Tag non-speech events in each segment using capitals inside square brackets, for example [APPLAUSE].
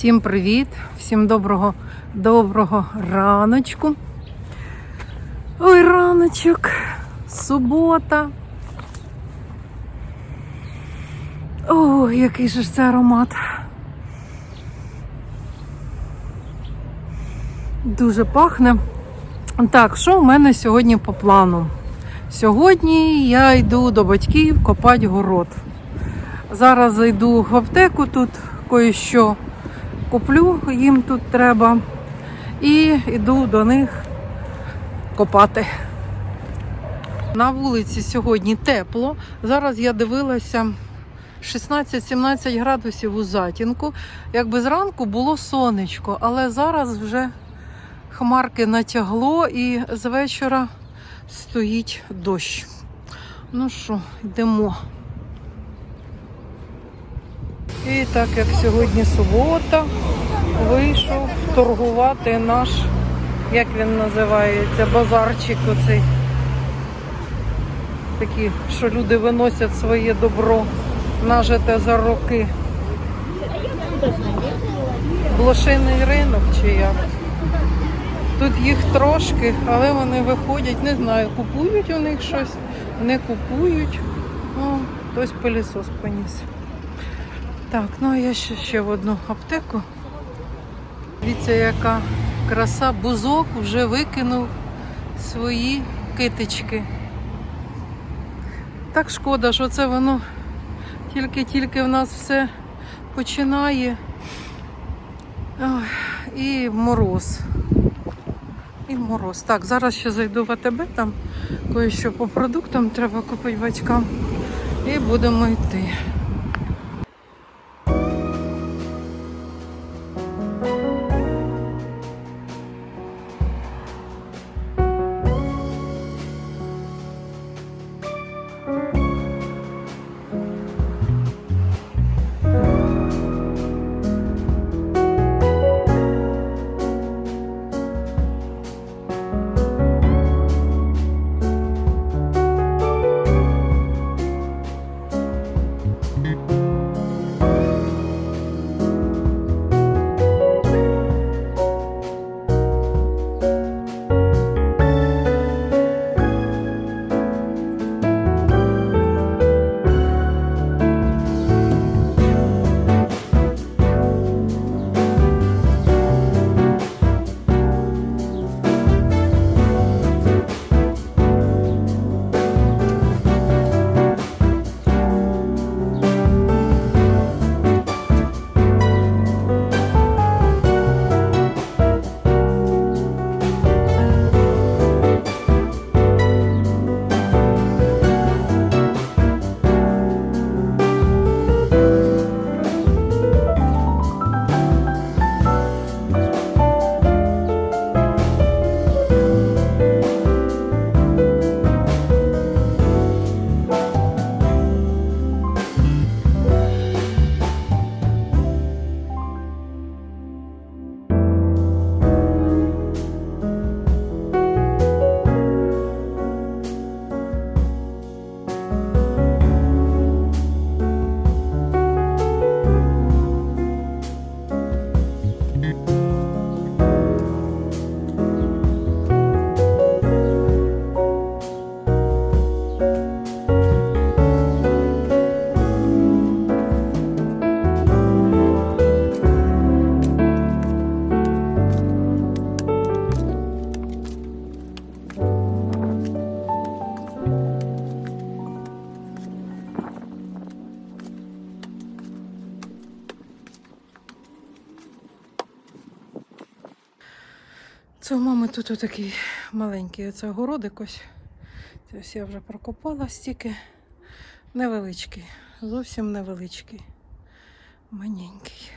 Всім привіт, всім доброго, доброго раночку. Ой, раночок, субота. О, який же ж це аромат. Дуже пахне. Так, що в мене сьогодні по плану? Сьогодні я йду до батьків копати город. Зараз зайду в аптеку, тут кое-що куплю, їм тут треба. І йду до них копати. На вулиці сьогодні тепло. Зараз я дивилася 16-17 градусів у затінку. Якби зранку було сонечко, але зараз вже хмарки натягло і з вечора стоїть дощ. Ну що, йдемо. І так як сьогодні субота, вийшов торгувати наш, як він називається, базарчик оцей. Такі, що люди виносять своє добро, нажите за роки. Блошиний ринок чи як. Тут їх трошки, але вони виходять, не знаю, купують у них щось, не купують. О, хтось пилісос поніс. Так, ну я ще, ще в одну аптеку. Дивіться, яка краса. Бузок вже викинув свої китички. Так шкода, що це воно тільки-тільки в нас все починає. Ой, і мороз. І мороз. Так, зараз ще зайду в АТБ, там кое-що по продуктам треба купити батькам. І будемо йти. Це у мами тут отакий маленький оце городик ось. Це ось я вже прокопала стільки. Невеличкий, зовсім невеличкий. Маненький.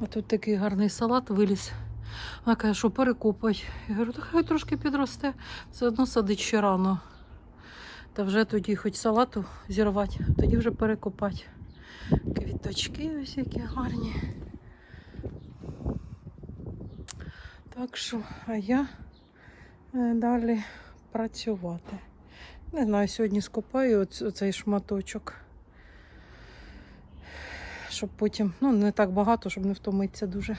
А тут такий гарний салат виліз. Вона каже, що перекопай. Я говорю, то хай трошки підросте, все одно садить ще рано. Та вже тоді хоч салату зірвати, тоді вже перекопати. Квіточки ось які гарні. Так що, а я е, далі працювати. Не знаю, сьогодні скопаю оц- оцей шматочок. щоб потім, ну не так багато, щоб не втомитися дуже.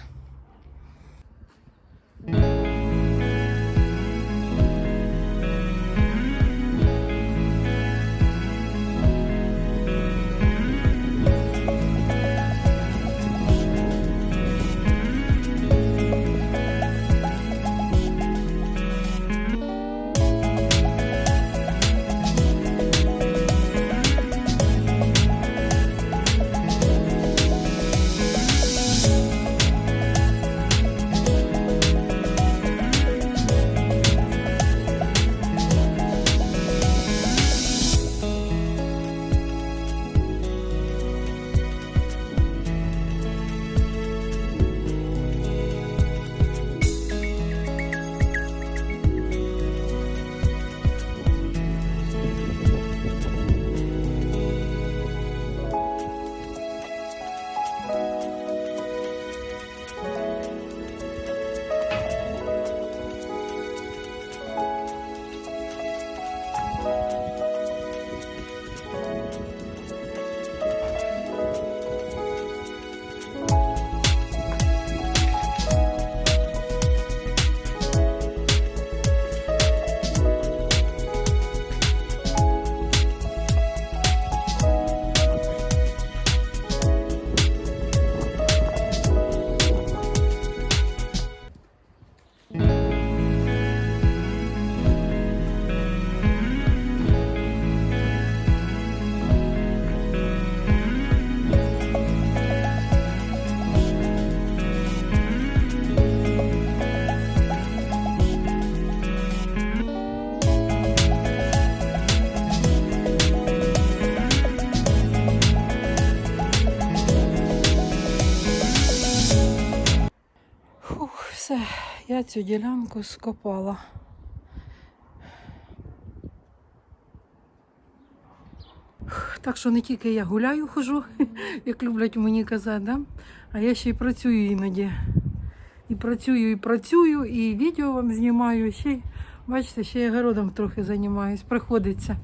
Все, я цю ділянку скопала. Так що не тільки я гуляю хожу, [LAUGHS] як люблять мені казати, да? а я ще й працюю іноді. І працюю, і працюю, і відео вам знімаю, ще бачите, ще й огородом трохи займаюсь, приходиться.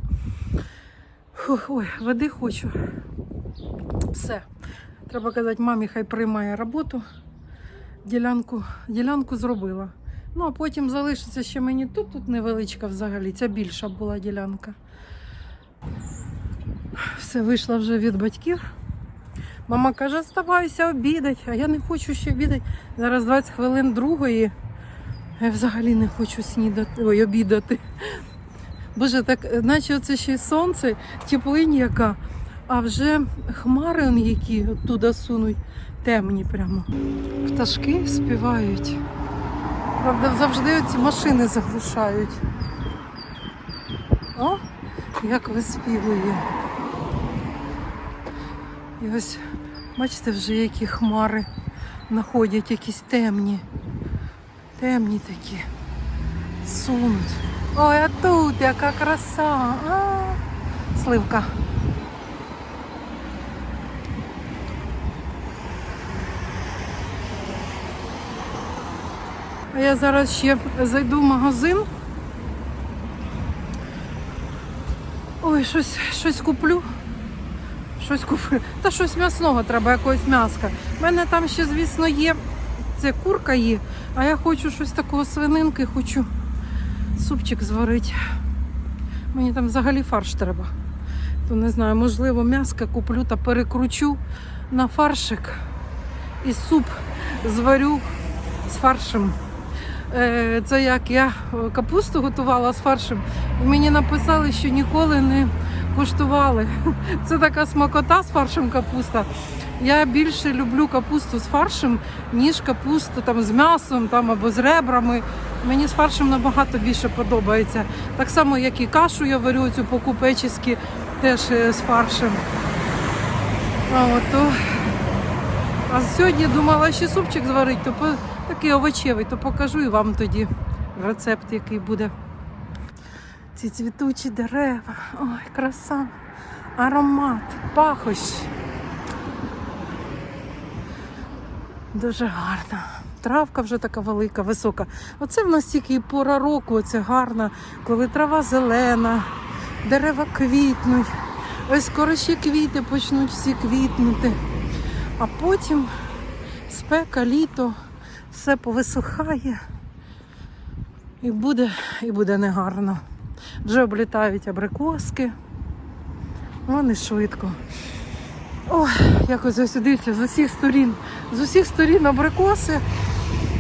Ой, води хочу. Все. Треба казати, мамі хай приймає роботу ділянку, ділянку зробила. Ну, а потім залишиться ще мені тут, тут невеличка взагалі, ця більша була ділянка. Все, вийшла вже від батьків. Мама каже, оставайся обідать, а я не хочу ще обідати. Зараз 20 хвилин другої. Я взагалі не хочу снідати, ой, обідати. Боже, так, наче це ще сонце, теплинь яка, а вже хмари, он які оттуда сунуть, темні прямо. Пташки співають. Правда, завжди ці машини заглушають. О, як виспівує. І ось, бачите, вже які хмари находять, якісь темні. Темні такі. Сунуть. Ой, а тут яка краса. А, сливка. А я зараз ще зайду в магазин. Ой, щось, щось куплю. Щось куплю. Та щось м'ясного треба, якогось м'яска. У мене там ще, звісно, є. Це курка є, а я хочу щось такого свининки, хочу супчик зварити. Мені там взагалі фарш треба. То не знаю, можливо, м'яска куплю та перекручу на фаршик і суп зварю з фаршем. Е, Це як я капусту готувала з фаршем, і мені написали, що ніколи не куштували. [LAUGHS] Це така смакота з фаршем капуста. Я більше люблю капусту з фаршем, ніж капусту там, з м'ясом там, або з ребрами. Мені з фаршем набагато більше подобається. Так само, як і кашу я варю цю по-купечески, теж е, з фаршем. А, от, то... а сьогодні думала ще супчик зварити, то. Такий овочевий, то покажу і вам тоді рецепт, який буде. Ці цвітучі дерева. Ой, краса, аромат, пахощ. Дуже гарна. Травка вже така велика, висока. Оце в нас тільки і пора року, оце гарна, коли трава зелена, дерева квітнуть. Ось скоро ще квіти почнуть всі квітнути. А потім спека, літо, все повисухає. І буде, і буде негарно. Вже облітають абрикоски. Вони швидко. Ой, якось ось дивіться, з усіх сторін, з усіх сторін абрикоси.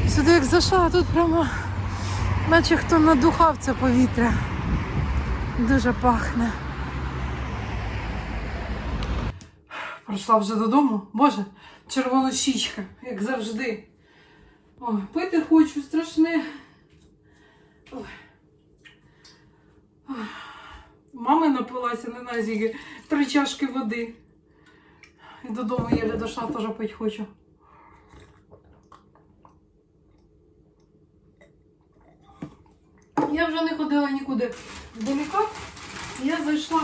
Сюди як зайшла, тут прямо, наче хто надухав це повітря. Дуже пахне. Прийшла вже додому. Боже, червона щічка, як завжди. Ой, пити хочу, страшне. Мами напилася на назіки три чашки води. І додому єле дошла, теж пити хочу. Я вже не ходила нікуди в делікат. Я зайшла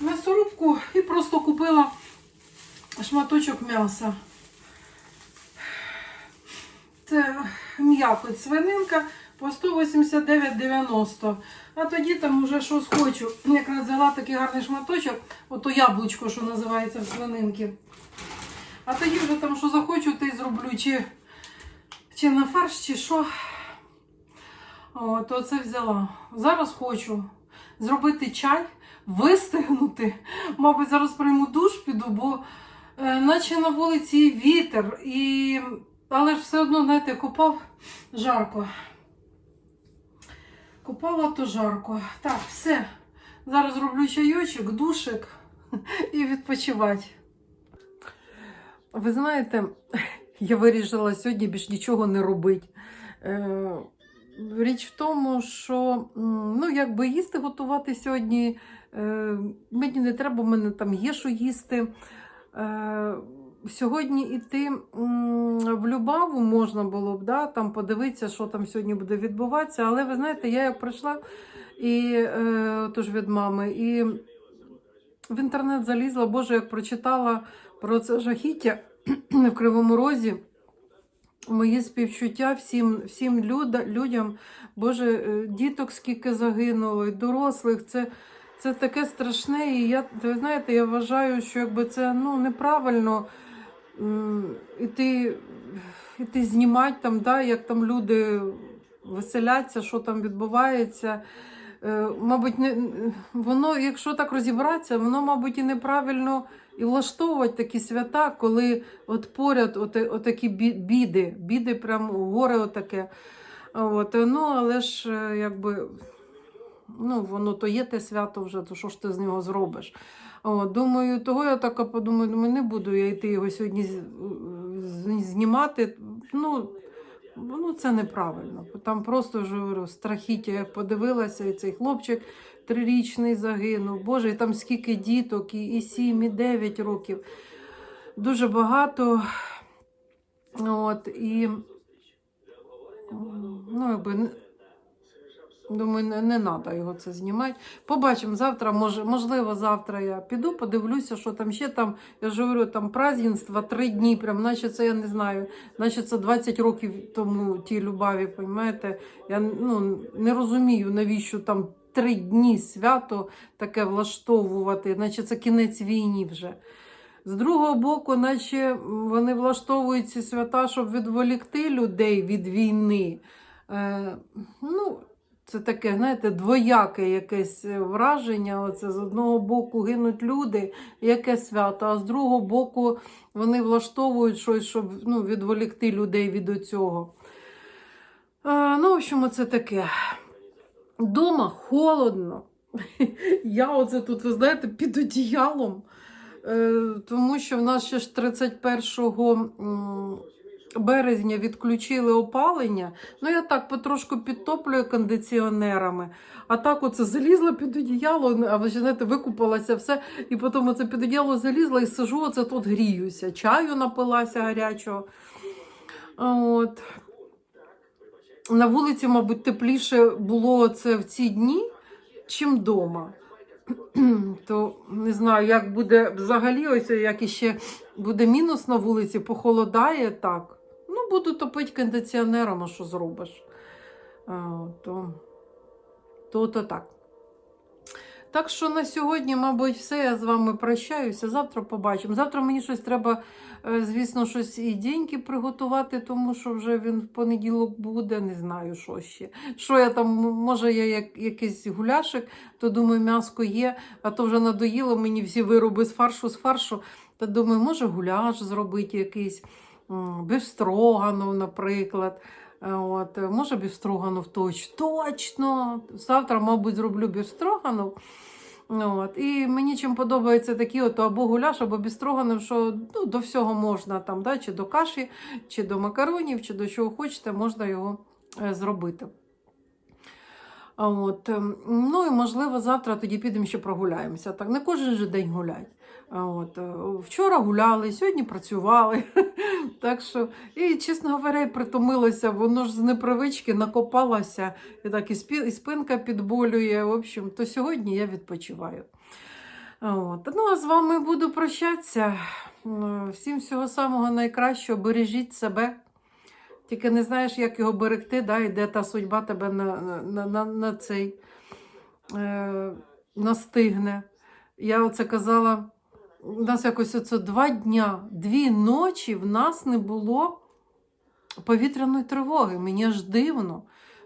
в м'ясорубку і просто купила шматочок м'яса. Це м'якоть свининка по 189,90. А тоді там уже що схочу. Якраз взяла такий гарний шматочок, ото яблучко, що називається в свининки. А тоді вже там що захочу, то й зроблю. Чи, чи на фарш, чи що. От, оце взяла. Зараз хочу зробити чай, вистигнути. Мабуть, зараз прийму душ, піду, бо е, наче на вулиці вітер. І... Але ж все одно, знаєте, купав жарко. Купала то жарко. Так, все. Зараз роблю чайочок, душик і відпочивати. Ви знаєте, я вирішила сьогодні більш нічого не робити. Е, Річ в тому, що ну, якби їсти готувати сьогодні е, мені не треба, в мене там є що їсти. Сьогодні іти в Любаву можна було б, да, там подивитися, що там сьогодні буде відбуватися. Але ви знаєте, я як прийшла і е, тож від мами, і в інтернет залізла, Боже, як прочитала про це жахіття в Кривому Розі. Мої співчуття всім, всім люда, людям, Боже, е, діток скільки загинуло, і дорослих. Це, це таке страшне. І я, ви знаєте, я вважаю, що якби це ну, неправильно іти, іти знімати там, да, як там люди веселяться, що там відбувається. Е, Мабуть, не, воно, якщо так розібратися, воно, мабуть, і неправильно і влаштовувати такі свята, коли от поряд от, отакі біди, біди прям горе отаке. От, ну, але ж е, якби ну, воно то є те свято вже, то що ж ти з нього зробиш? От, думаю, того я так подумаю, думаю, не буду я йти його сьогодні знімати. Ну, ну, це неправильно. Там просто вже страхіття, я подивилася, і цей хлопчик трирічний загинув. Боже, і там скільки діток, і, і 7, і 9 років. Дуже багато. От, і ну, якби, думаю, не, не треба його це знімати. Побачимо завтра, може, можливо, завтра я піду, подивлюся, що там ще там. Я ж говорю, там праздненство три дні, прям, наче це я не знаю, наче це 20 років тому ті любаві, розумієте? Я ну, не розумію, навіщо там три дні свято таке влаштовувати, наче це кінець війни вже. З другого боку, наче вони влаштовують ці свята, щоб відволікти людей від війни. Е, ну, це таке, знаєте, двояке якесь е, враження. Оце з одного боку гинуть люди, яке свято, а з другого боку вони влаштовують щось, щоб ну, відволікти людей від цього. Ну, в общем, це таке. Дома холодно. [LAUGHS] Я оце тут, ви знаєте, під одіялом. Е, Тому що в нас ще ж 31 м, березня відключили опалення. Ну, я так потрошку підтоплюю кондиціонерами. А так оце залізла під одіяло, а ви знаєте, викупалася все. І потім оце під одіяло залізла і сижу, оце тут гріюся. Чаю напилася гарячого. От. На вулиці, мабуть, тепліше було це в ці дні, чим вдома. [CLEARS THROAT] То не знаю, як буде взагалі, ось як іще буде мінус на вулиці, похолодає так. Буду топити кондиціонером, а що зробиш? То, то, то так. Так що на сьогодні, мабуть, все. Я з вами прощаюся. Завтра побачимо. Завтра мені щось треба, е, звісно, щось і деньги приготувати, тому що вже він в понеділок буде. Не знаю, що ще. Що я там, може, я як якийсь гуляшик, то думаю, м'яско є, а то вже надоїло мені всі вироби з фаршу, з фаршу. Та думаю, може гуляш зробити якийсь м, бифстроганов, наприклад. Е, От, може, бюстроганов точ. Точно! Завтра, мабуть, зроблю бюстроганов. От. І мені чим подобається такі от або гуляш, або бістроганов, що ну, до всього можна, там, да, чи до каші, чи до макаронів, чи до чого хочете, можна його е, зробити. От, ем, ну і можливо, завтра тоді підемо ще прогуляємося. Так, не кожен же день гулять. От, е, вчора гуляли, сьогодні працювали. [LAUGHS] так що, і, чесно говоря, і притомилося, воно ж з непривички накопалося, і так і, спі, і спинка підболює. В общем, то сьогодні я відпочиваю. От. Ну, а з вами буду прощатися. Всім всього самого найкращого. Бережіть себе. Тільки не знаєш, як його берегти, да, і де та судьба тебе на, на, на, на цей е, настигне. Я оце казала, у нас якось оце два дня, дві ночі в нас не було повітряної тривоги. Мені аж дивно.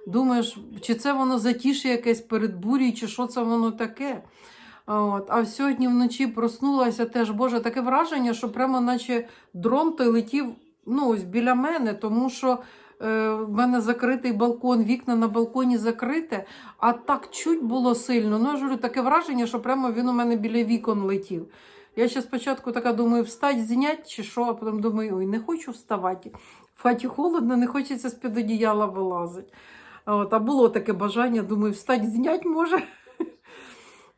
Думаєш, чи це воно затіше якесь перед бурі, чи що це воно таке? От. А сьогодні вночі проснулася теж, Боже, таке враження, що прямо наче дрон той летів ну, ось біля мене, тому що е, в мене закритий балкон, вікна на балконі закрите, а так чуть було сильно. Ну, я ж говорю, таке враження, що прямо він у мене біля вікон летів. Я ще спочатку така думаю, встать, знять чи що, а потім думаю, ой, не хочу вставати. В хаті холодно, не хочеться з-під одіяла вилазити. А От, а було таке бажання, думаю, встать, знять може.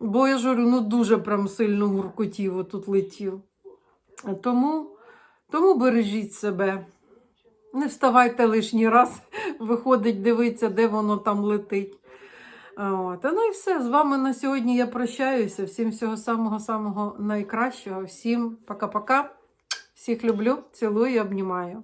Бо я ж говорю, ну дуже прям сильно гуркотів отут летів. Тому, тому бережіть себе. Не вставайте лишній раз, [LAUGHS] виходить, дивиться, де воно там летить. От. Ну і все. З вами на сьогодні я прощаюся. Всім всього самого-самого найкращого. Всім пока-пока. Всіх люблю, цілую і обнімаю.